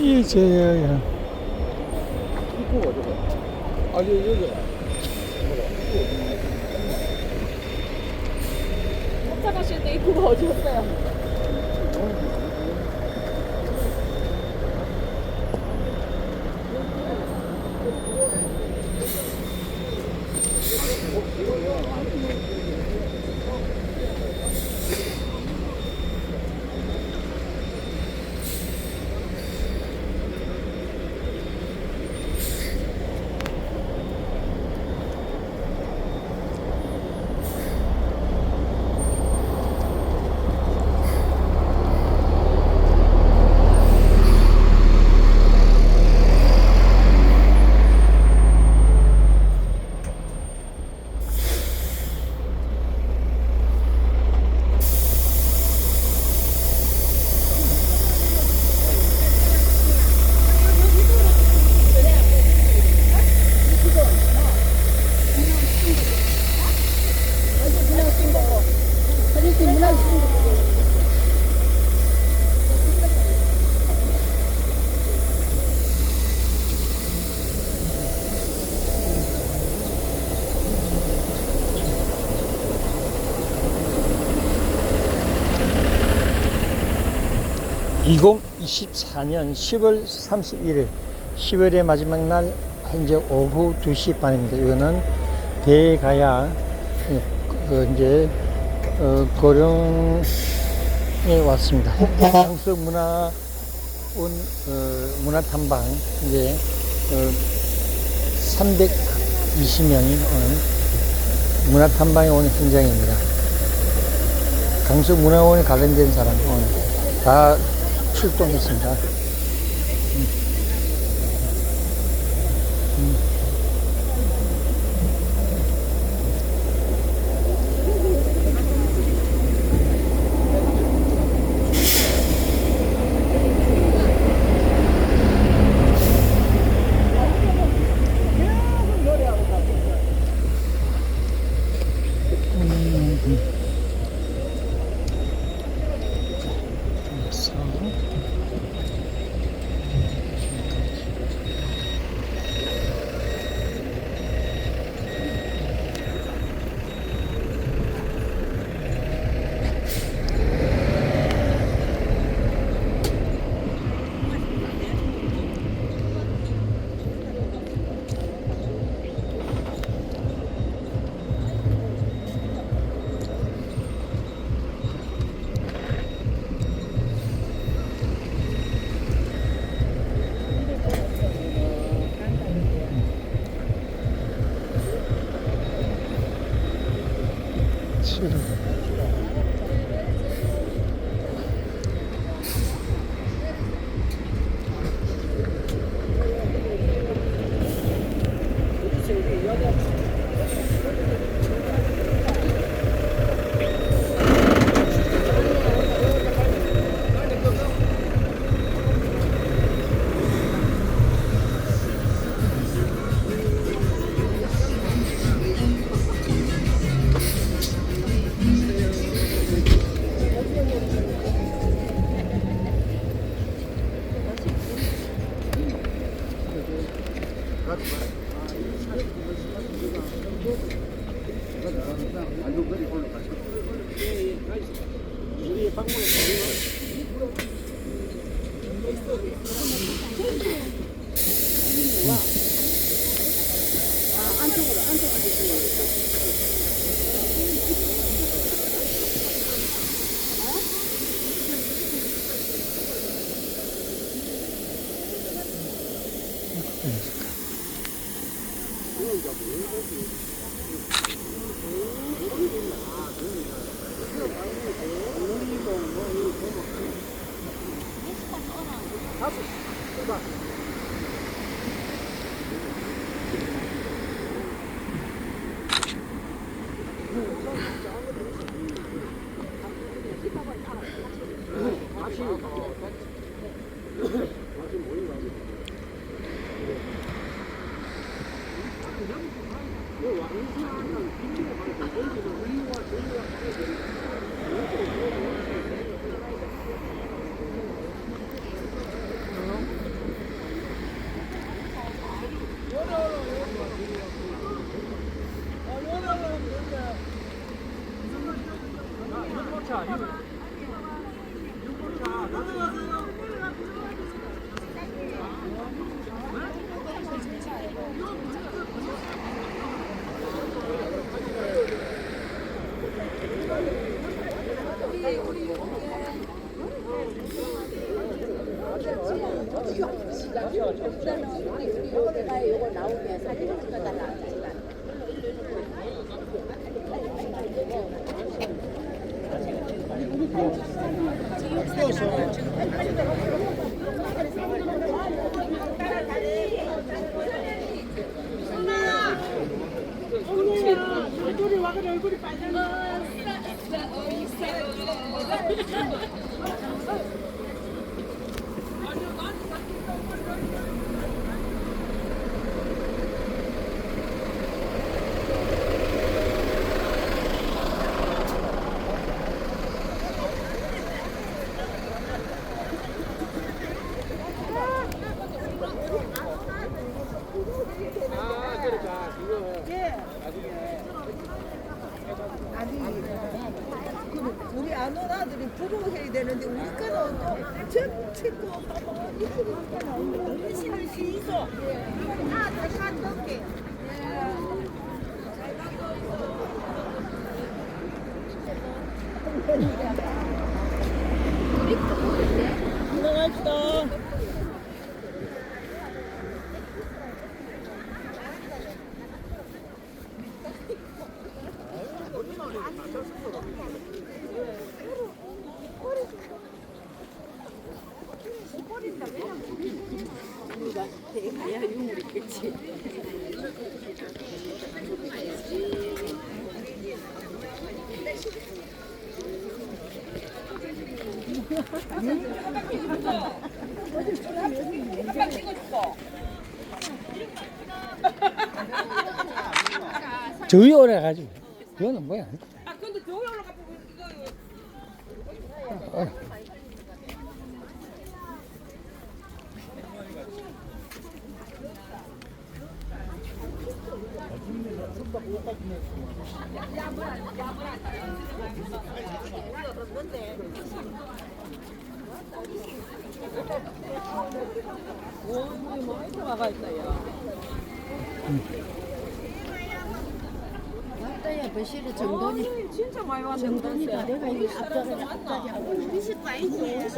이제 입구가 저거. 아, 여기, 여기가. 쫓아가실 때 입구가 어디였어요? (2024년 10월 31일) 10월의 마지막 날 현재 오후 2시 반입니다. 이거는 대가야 예, 그 이제 어, 고령에 왔습니다. 양석 문화 온 어, 문화 탐방 이제 어, 320명이 오는 문화 탐방에 오는 현장입니다. 강서 문화원에 관련된 사람 오늘 다 출동했습니다. 싫어. Yeah. 요거 얼굴이 와가지 얼굴이 빨개. 우리 안온 아들이 부러워해야 되는데 우리 거는 또저 친구 어르신을 시소 아 다시 넣게 나 저기 오래 가지고. 이거는 뭐야? 아 근데 저기 올라가 보면 이거 어.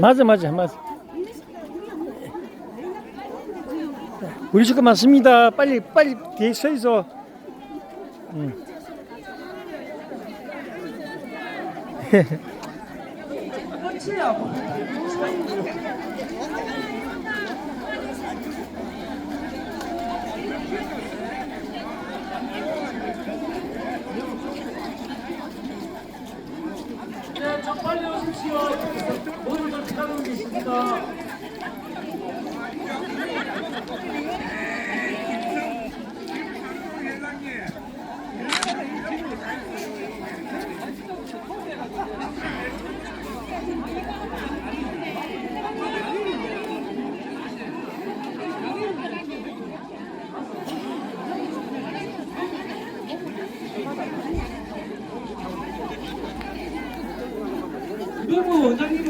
맞아, 맞아, 맞아. 우리 식구 맞습니다. 빨리, 빨리 뒤에 서 있어. 응. 빨리 오십시오. 좀 기다리고 계십니다.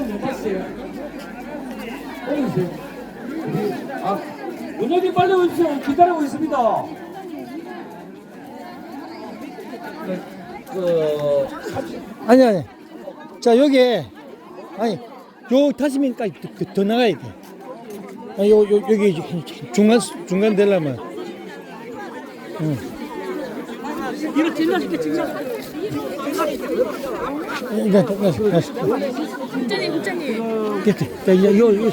못 봤어요? 아, 원장님 빨리 오십시오. 기다리고 있습니다. 네, 그, 아니, 아니. 자, 여기에, 아니, 요 타시민까지 더, 더- 더 나가야 돼. 아, 요, 요, 여기 중간, 중간 되려면. 응. 이거 질러줄게 질러. 이제, 됐어, 됐어. 국장님 국장님. 됐다. 자, 이제 요, 요, 요.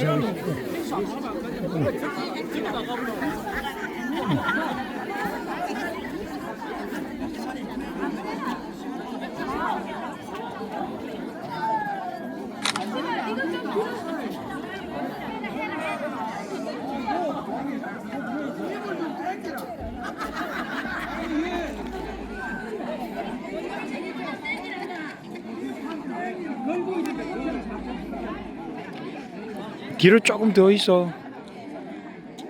뒤로 조금 더 있어.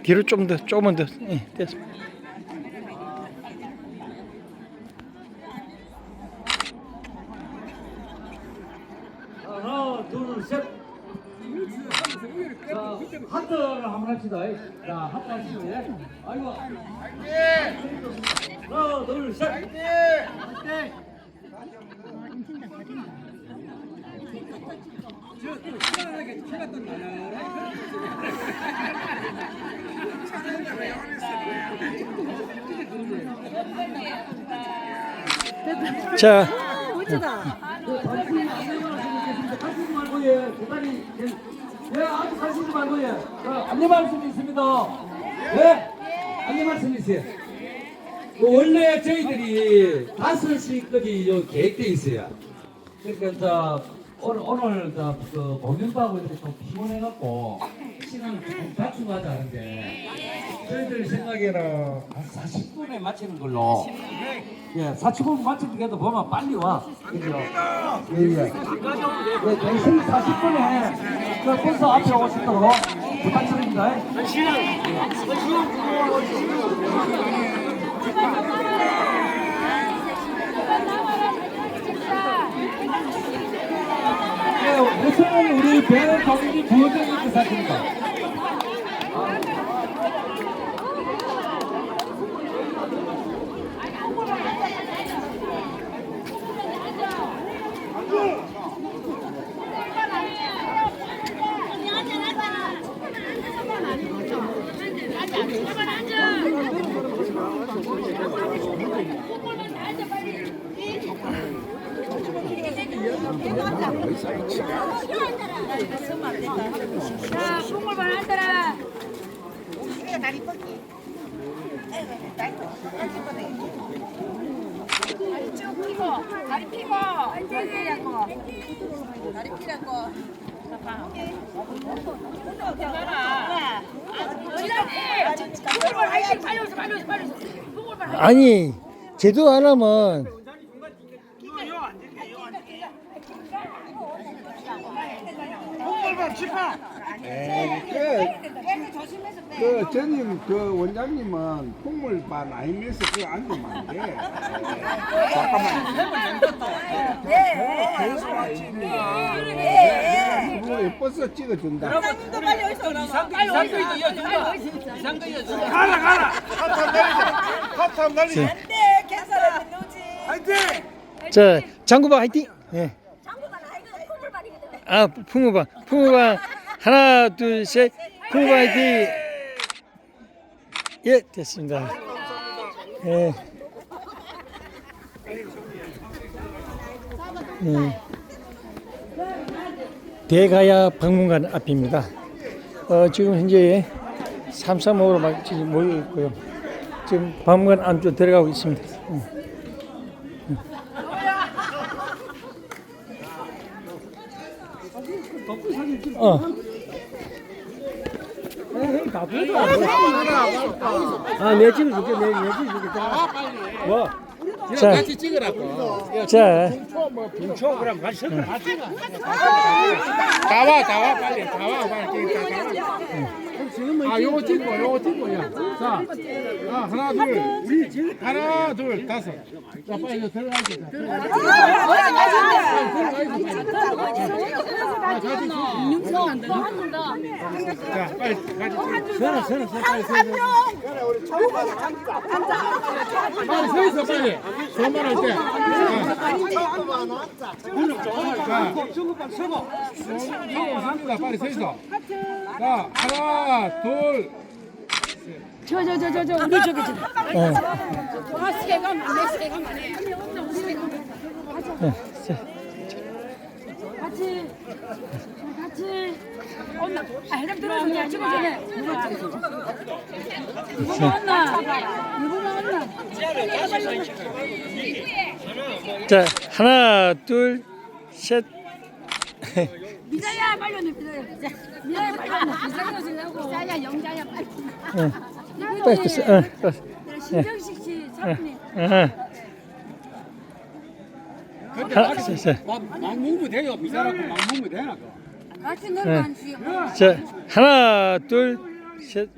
뒤로 좀 더, 조금만 더. 예, 됐어. 하나, 둘, 셋. 자, 하트를 한번 합시다. 자, 하트 하시고. 아이고. 하나, 둘, 셋. 저, 저, 시원하게, 히 예, 아직 가시지 말고 예, 자, 안내 말씀이 있습니다. 예, 안내 말씀이 있어요. 그 원래 저희들이 다섯 시까지 요 계획돼 있어요. 그러니까 자 오늘 오늘 자그 공연하고 이렇게 좀 피곤해갖고 시간을 조금 다투고 하자는데 저희들 생각에는 한 40분에 마치는 걸로. 예, 40분 마치는 게도 보면 빨리 와. 그죠? 예, 예. 예, 대신 40분에 그 버스 앞에 오시도록 부탁드립니다. 예, 배동기 부원장님께 사십니다. 아니, 제도 안 하면 그, 그 전임 그 원장님은 콩물반 아니면서 그거 앉으면 안 돼. 잠깐만. 그거 예뻐서 찍어준다. 사장님도 빨리 오셔. 빨리 오세요. 빨리 오세요. 네, 괜찮아. 누지. 자, 장구방 화이팅! 예. 아, 풍우방, 풍우방 하나, 둘, 셋, 풍우방 화이팅! 예, 됐습니다. 예. 음. 대가야 박물관 앞입니다. 어, 지금 현재 삼삼오로 막 지금 모여 있고요. 지금 박물관 안쪽 들어가고 있습니다. 음. 어. 아, 내 집을 줄게, 내, 내 집을 줄게. 뭐? 자, 같이 찍으라고. 자, 나와, 나와, 빨리. 나와, 빨리. 나와. 아, 요거 찍고, 요거 찍고, 야. 자, 아, 하나, 둘. 우리 지금 하나, 둘, 다섯. 자, 빨리 이거 들어가야지. 자, 빨리 가지. 서너, 서너, 서너, 빨리 서 있어. 빨리 서 있어, 빨리. 손만 할 때. 자, 중국밥 서고. 서고, 삽니다. 빨리 서 있어. 자, 하나, 둘. 저, 저, 저, 저, 저, 우리 저기, 저기. 어. 아, 세가만 해. 예, 자, 같이, 같이. 엄마, 아, 해람 들어오세요. 지금 전에. 누구 왔나? 누구 왔나? 자, 하나, 둘, 셋. 미자야, 빨리 오늘 미자야. 미자야, 빨리 오늘 미자야 오시려고. 미자야, 영자야, 빨리. 응. 빨리. 어, 어, 신정식 씨 사모님. 어. 하나, 셋, 셋. 막무무 돼요. 미사라고 막무무 되나? 같이 네. 놀고 앉으세요. 자, 하나, 둘, 셋.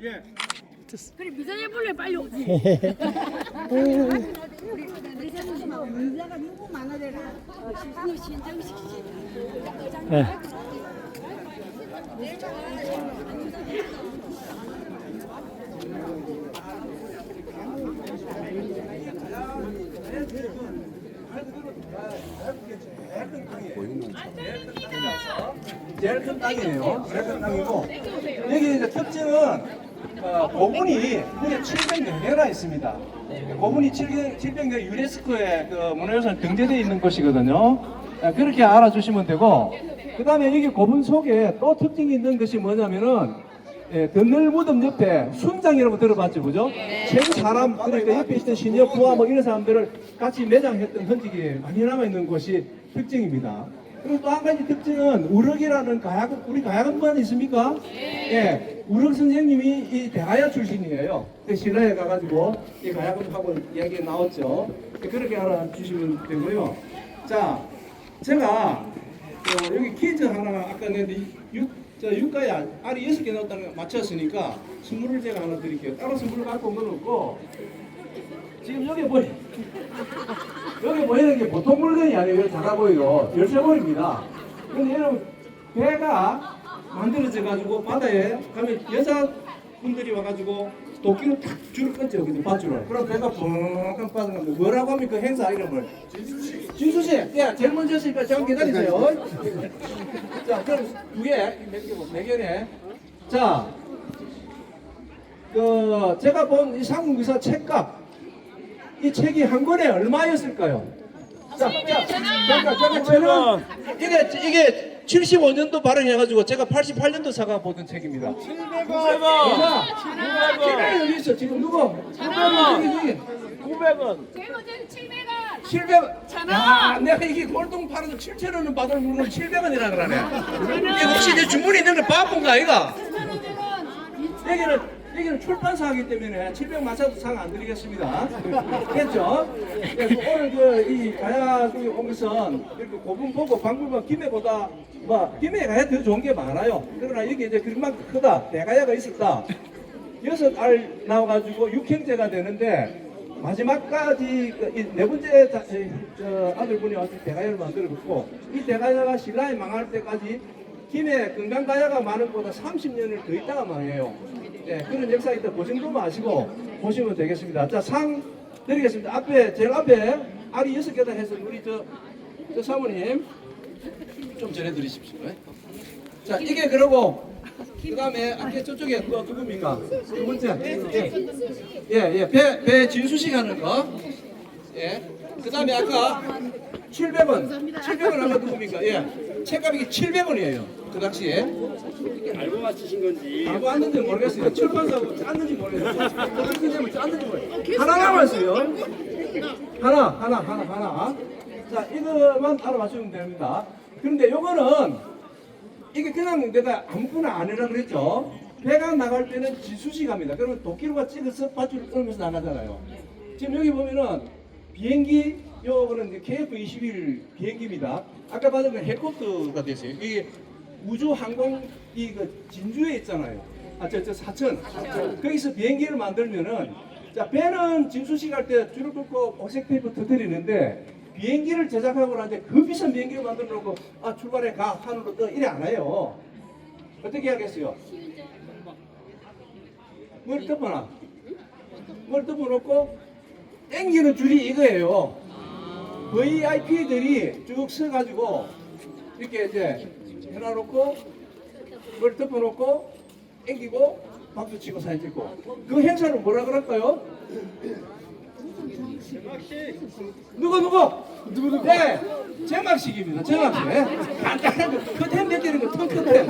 그래, 미자야 불래 빨리 오지. 씨. 예. 제일 큰 땅이에요. 제일 큰 땅이고 여기 이제 특징은 어, 고분이 무려 700여개나 있습니다. 고분이 700, 700여 유네스코에 그 문화유산 등재되어 있는 곳이거든요. 어, 그렇게 알아주시면 되고 그 다음에 여기 고분 속에 또 특징이 있는 것이 뭐냐면은 예, 드늘 무덤 옆에 순장이라고 들어봤죠, 그죠? 최고 사람 그러니까 옆에 있던 신여부와 뭐 이런 사람들을 같이 매장했던 흔적이 많이 남아 있는 곳이 특징입니다. 그리고 또 한 가지 특징은 우럭이라는 가야금 우리 가야금관 있습니까? 예, 우럭 선생님이 이 대가야 출신이에요. 그 신라에 가가지고 이 가야금하고 이야기 나왔죠. 그렇게 알아주시면 되고요. 자, 제가 어, 여기 퀴즈 하나 아까 냈는데 육, 저 육가야 알이 여섯 개 넣었다는 거 맞췄으니까 선물을 제가 하나 드릴게요. 따로 선물을 갖고 온건 없고 지금 여기 보이 여기 보이는 게 보통 물건이 아니에요. 작아 보여요. 열쇠고리입니다. 근데 여러분 배가 만들어져 가지고 바다에 가면 여자분들이 와가지고 도끼로 탁 줄을 끊죠. 여기서 밧줄을. 그럼 배가 펑펑 빠져가지고 뭐라고 합니까? 그 행사 이름을. 진수 씨, 야, 제일 먼저 했으니까 잠깐 기다리세요. 자, 그럼 두 개, 몇 개, 몇 개네. 자, 그 제가 본 이 상공기사 책값 이 책이 한 권에 얼마였을까요? 자, 자, 잠깐, 잠깐, 저는 이게 이게 75년도 발행해가지고 제가 88년도 사가 보던 책입니다. 700원. 누가? 700원 여기 있어. 지금 누구? 900원. 여기 여기. 900원. 제일 먼저는 700원. 700원. 야, 내가 이게 골동 팔아서 7천 원은 받을 물건 700원이라 그러네. 이게 혹시 내 주문이 있는 걸 바쁜가 이가? 여기는 여기는 출판사 하기 때문에 700 맞춰도 상 안 드리겠습니다. 됐죠? 그래서 오늘 그 이 가야 그 오면서 이렇게 고분 보고 박물관 김해보다 뭐 김해 가야 더 좋은 게 많아요. 그러나 여기 이제 그만큼 크다. 대가야가 있었다. 여섯 알 나와가지고 육형제가 되는데 마지막까지 그이네 번째 자- 이- 저 아들분이 와서 대가야를 만들어줬고 이 대가야가 신라에 망할 때까지 김해 건강가야가 많은 것보다 30년을 더 있다가 망해요. 네, 그런 역사 있다 보시는 거 아시고 보시면 되겠습니다. 자, 상 드리겠습니다. 앞에, 제일 앞에 알이 여섯 개다 해서 우리 저, 저 사모님 좀 전해드리십시오. 네? 자, 이게 그러고 그 다음에 앞에 저쪽에 또 누굽니까? 두 번째. 예, 예, 예. 배, 배 진수 씨 하는 거. 예. 그 다음에 아까 700원. 700원 아까 누굽니까? 예. 책값이 700원이에요. 그 당시에. 알고 맞추신 건지. 알고 왔는지 모르겠어요. 출판사고 짰는지 모르겠어요. 어떻게 되면 짰는지 모르겠어요. 하나 남았어요. 하나, 하나, 하나, 하나. 자, 이거만 알아맞추면 됩니다. 그런데 요거는 이게 그냥 내가 아무거나 안 해라 그랬죠. 배가 나갈 때는 지수시 갑니다. 그러면 도끼로가 찍어서 밧줄을 끌면서 나가잖아요. 지금 여기 보면은 비행기 요거는 이제 KF-21 비행기입니다. 아까 봤던 건 헬리콥터가 됐어요. 이게 우주 항공 이그 진주에 있잖아요. 아저 저 사천. 거기서 비행기를 만들면은 자 배는 진수시 갈때 줄을 끊고 오색 테이프 터뜨리는데 비행기를 제작하고 나는데 그 비싼 비행기를 만들어 놓고 아 출발해 가 하늘로 떠 이래 안 해요. 어떻게 하겠어요? 뭘 덮어놔? 뭘 덮어놓고 땡기는 줄이 이거예요. VIP들이 쭉 서가지고 이렇게 이제 해놔놓고 뭘 덮어놓고 땡기고 박수 치고 사진 찍고 그 행사는 뭐라 그럴까요? 누구 누구? 누구 누구? 네, 제막식입니다. 제막식. 간단한 거, 그템 내리는 거, 턴컨템.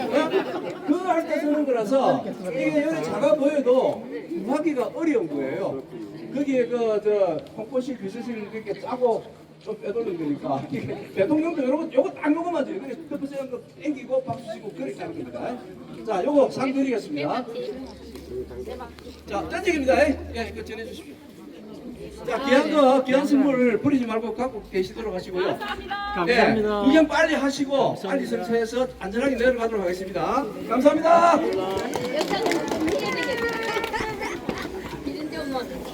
그거 할때 쓰는 거라서 이게 여기 작아 보여도 구하기가 어려운 거예요. 거기에 그 저 홍보실 비서실 이렇게 짜고 좀 빼돌린 거니까 대통령도 여러분 요거 딱 요거만 줘요. 그래 급부스한 거 땡기고 박수 치고 그렇게 하는 겁니다. 자, 요거 상 드리겠습니다. 자, 던지기입니다. 예, 이거 전해주십시오. 자, 귀한 거, 귀한 선물을 버리지 말고 갖고 계시도록 하시고요. 감사합니다. 구경 빨리 하시고, 빨리 설치해서 안전하게 내려가도록 하겠습니다. 감사합니다.